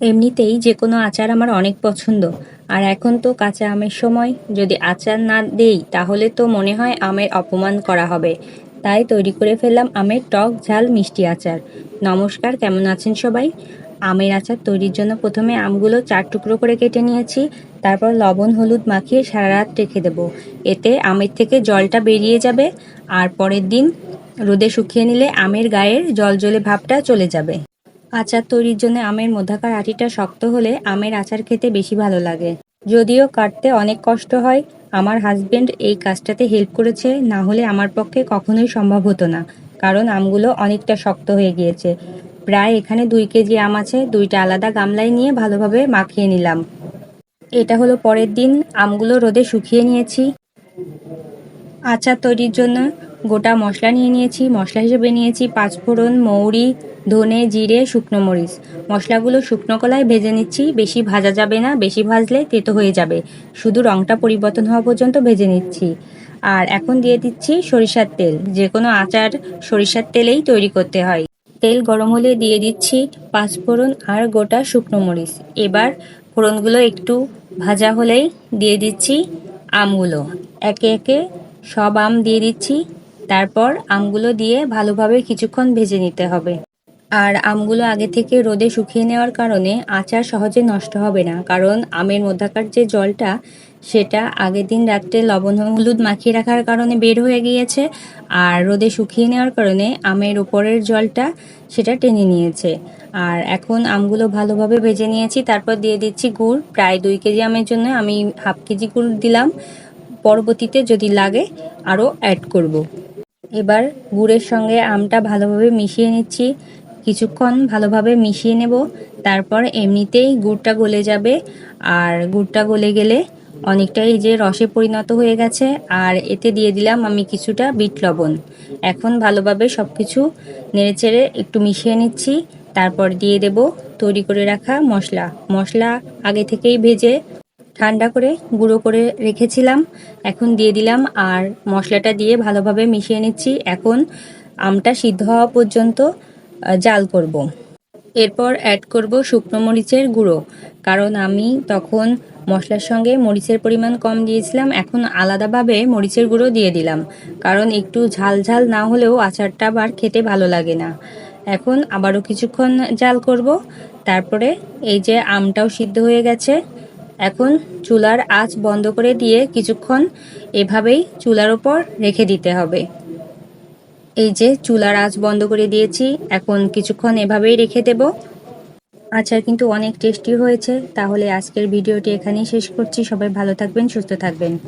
এমনিতেই যে কোনো আচার আমার অনেক পছন্দ। আর এখন তো কাঁচা আমের সময়, যদি আচার না দেই, তাহলে তো মনে হয় আমের অপমান করা হবে। তাই তৈরি করে ফেললাম আমের টক, ঝাল, মিষ্টি আচার। নমস্কার, কেমন আছেন সবাই? আমের আচার তৈরির জন্য প্রথমে আমগুলো চার টুকরো করে কেটে নিয়েছি। তারপর লবণ, হলুদ মাখিয়ে সারা রাত রেখে দেবো। এতে আমের থেকে জলটা বেরিয়ে যাবে। আর পরের দিন রোদে শুকিয়ে নিলে আমের গায়ের জল জলে ভাবটা চলে যাবে। আচার তৈরির জন্য আমের মধ্যাকার আটিটা শক্ত হলে আমের আচার খেতে বেশি ভালো লাগে। যদিও কাটতে অনেক কষ্ট হয়, আমার হাজবেন্ড এই কাজটাতে হেল্প করেছে, না হলে আমার পক্ষে কখনোই সম্ভব হতো না, কারণ আমগুলো অনেকটা শক্ত হয়ে গিয়েছে। প্রায় এখানে দুই কেজি আম আছে, দুইটা আলাদা গামলায় নিয়ে ভালোভাবে মাখিয়ে নিলাম। এটা হলো পরের দিন, আমগুলো রোদে শুকিয়ে নিয়েছি। আচার তৈরির জন্য গোটা মশলা নিয়ে নিয়েছি, মশলা হিসেবে নিয়েছি পাঁচফোড়ন মৌরি, ধনে, জিরে, শুকনো মরিচ। মশলাগুলো শুকনো কলায় ভেজে নিচ্ছি, বেশি ভাজা যাবে না, বেশি ভাজলে তেতো হয়ে যাবে। শুধু রঙটা পরিবর্তন হওয়া পর্যন্ত ভেজে নিচ্ছি। আর এখন দিয়ে দিচ্ছি সরিষার তেল। যে কোনো আচার সরিষার তেলেই তৈরি করতে হয়। তেল গরম হলে দিয়ে দিচ্ছি পাঁচফোড়ন আর গোটা শুকনো মরিচ। এবার ফোড়নগুলো একটু ভাজা হলেই দিয়ে দিচ্ছি আমগুলো। একে একে সব আম দিয়ে দিচ্ছি। তারপর আমগুলো দিয়ে ভালোভাবে কিছুক্ষণ ভেজে নিতে হবে। আর আমগুলো আগে থেকে রোদে শুকিয়ে নেওয়ার কারণে আচার সহজে নষ্ট হবে না, কারণ আমের মধ্যাকার যে জলটা, সেটা আগের দিন রাত্রে লবণ হলুদ মাখিয়ে রাখার কারণে বের হয়ে গিয়েছে আর রোদে শুকিয়ে নেওয়ার কারণে আমের ওপরের জলটা সেটা টেনে নিয়েছে। আর এখন আমগুলো ভালোভাবে ভেজে নিয়েছি, তারপর দিয়ে দিচ্ছি গুড়। প্রায় দুই কেজি আমের জন্য আমি হাফ কেজি গুড় দিলাম। পরবর্তীতে যদি লাগে আরও অ্যাড করব। এবার গুড়ের সঙ্গে আমটা ভালোভাবে মিশিয়ে নিচ্ছি। কিছুক্ষণ ভালোভাবে মিশিয়ে নেব। তারপর এমনিতেই গুড়টা গলে যাবে। আর গুড়টা গলে গেলে অনেকটাই যে রসে পরিণত হয়ে গেছে। আর এতে দিয়ে দিলাম আমি কিছুটা বিট লবণ। এখন ভালোভাবে সব কিছু নেড়েচেড়ে একটু মিশিয়ে নিচ্ছি। তারপর দিয়ে দেব তৈরি করে রাখা মশলা। মশলা আগে থেকেই ভেজে ঠান্ডা করে, গুঁড়ো করে রেখেছিলাম, এখন দিয়ে দিলাম আর মশলাটা দিয়ে ভালোভাবে মিশিয়ে নিচ্ছি এখন আমটা সিদ্ধ হওয়া পর্যন্ত জাল করব। এরপর অ্যাড করব শুকনো মরিচের গুঁড়ো, কারণ আমি তখন মশলার সঙ্গে মরিচের পরিমাণ কম দিয়েছিলাম, এখন আলাদাভাবে মরিচের গুঁড়ো দিয়ে দিলাম, কারণ একটু ঝাল ঝাল না হলেও আচারটা আবার খেতে ভালো লাগে না এখন আবারও কিছুক্ষণ জাল করব, তারপরে এই যে আমটাও সিদ্ধ হয়ে গেছে এখন চুলার আঁচ বন্ধ করে দিয়ে কিছুক্ষণ এভাবেই চুলার ওপর রেখে দিতে হবে। এই যে চুলার আঁচ বন্ধ করে দিয়েছি, এখন কিছুক্ষণ এভাবেই রেখে দেব। আচার কিন্তু অনেক টেস্টি হয়েছে, তাহলে আজকের ভিডিওটি এখানেই শেষ করছি। সবাই ভালো থাকবেন, সুস্থ থাকবেন।